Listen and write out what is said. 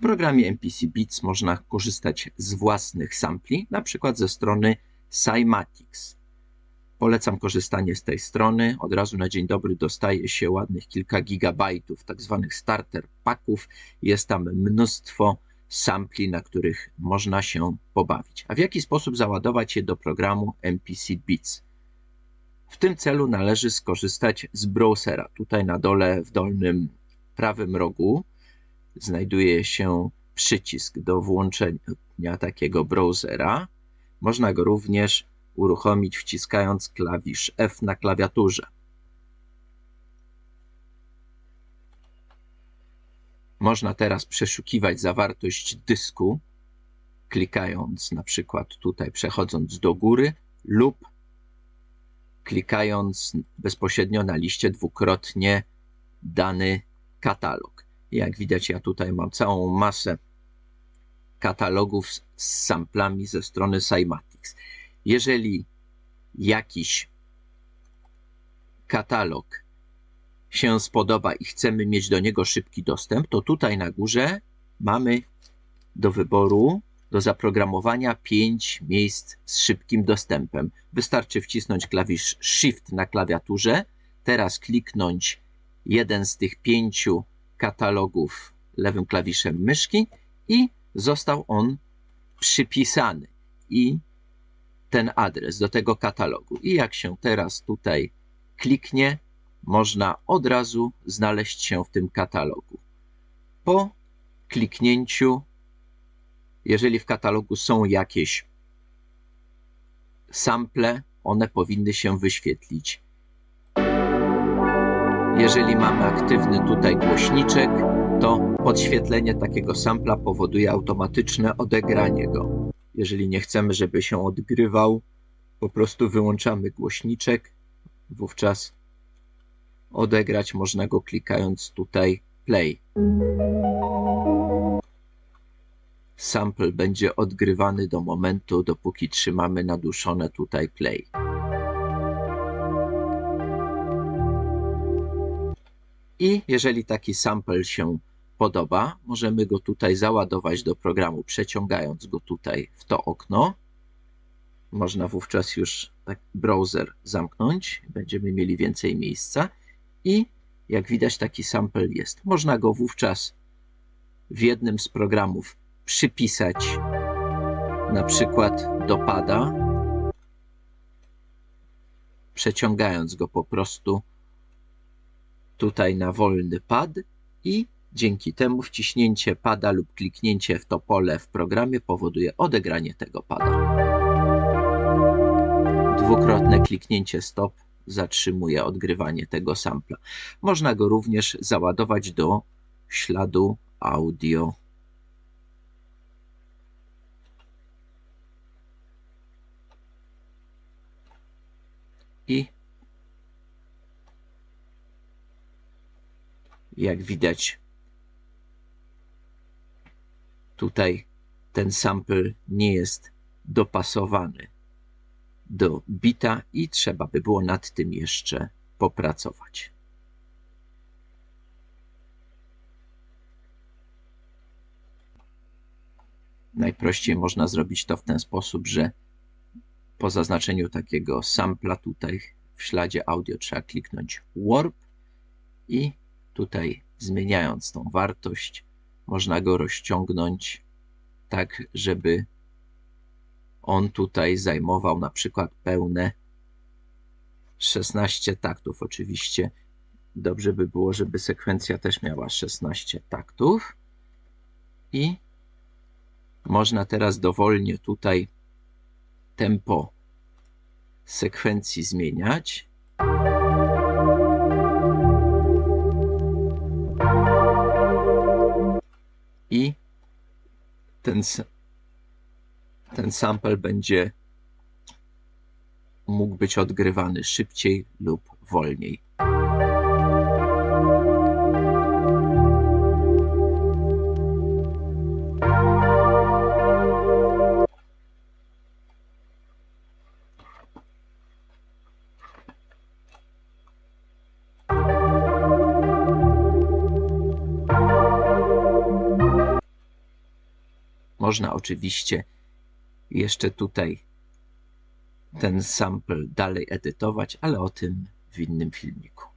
programie MPC Beats można korzystać z własnych sampli, na przykład ze strony Cymatics. Polecam korzystanie z tej strony. Od razu na dzień dobry dostaje się ładnych kilka gigabajtów tak zwanych starter packów. Jest tam mnóstwo sampli, na których można się pobawić. A w jaki sposób załadować je do programu MPC Beats? W tym celu należy skorzystać z browsera. Tutaj na dole w dolnym prawym rogu znajduje się przycisk do włączenia takiego browsera. Można go również uruchomić wciskając klawisz F na klawiaturze. Można teraz przeszukiwać zawartość dysku, klikając na przykład tutaj, przechodząc do góry, lub klikając bezpośrednio na liście dwukrotnie dany katalog. Jak widać, ja tutaj mam całą masę katalogów z samplami ze strony Cymatics. Jeżeli jakiś katalog się spodoba i chcemy mieć do niego szybki dostęp, to tutaj na górze mamy do wyboru, do zaprogramowania 5 miejsc z szybkim dostępem. Wystarczy wcisnąć klawisz Shift na klawiaturze, teraz kliknąć jeden z tych pięciu katalogów lewym klawiszem myszki i został on przypisany. I ten adres do tego katalogu. I jak się teraz tutaj kliknie, można od razu znaleźć się w tym katalogu. Po kliknięciu, jeżeli w katalogu są jakieś sample, one powinny się wyświetlić. Jeżeli mamy aktywny tutaj głośniczek, to podświetlenie takiego sampla powoduje automatyczne odegranie go. Jeżeli nie chcemy, żeby się odgrywał, po prostu wyłączamy głośniczek, wówczas odegrać można go klikając tutaj play. Sample będzie odgrywany do momentu, dopóki trzymamy naduszone tutaj play. I jeżeli taki sample się podoba, możemy go tutaj załadować do programu, przeciągając go tutaj w to okno. Można wówczas już tak browser zamknąć, będziemy mieli więcej miejsca i jak widać taki sample jest. Można go wówczas w jednym z programów przypisać na przykład do pada, przeciągając go po prostu tutaj na wolny pad i dzięki temu wciśnięcie pada lub kliknięcie w to pole w programie powoduje odegranie tego pada. Dwukrotne kliknięcie stop zatrzymuje odgrywanie tego sampla. Można go również załadować do śladu audio. I jak widać tutaj ten sample nie jest dopasowany do bita i trzeba by było nad tym jeszcze popracować. Najprościej można zrobić to w ten sposób, że po zaznaczeniu takiego sampla tutaj w śladzie audio trzeba kliknąć Warp i tutaj zmieniając tą wartość można go rozciągnąć tak, żeby on tutaj zajmował na przykład pełne 16 taktów. Oczywiście dobrze by było, żeby sekwencja też miała 16 taktów. I można teraz dowolnie tutaj tempo sekwencji zmieniać. I ten ten sample będzie mógł być odgrywany szybciej lub wolniej. Można oczywiście jeszcze tutaj ten sample dalej edytować, ale o tym w innym filmiku.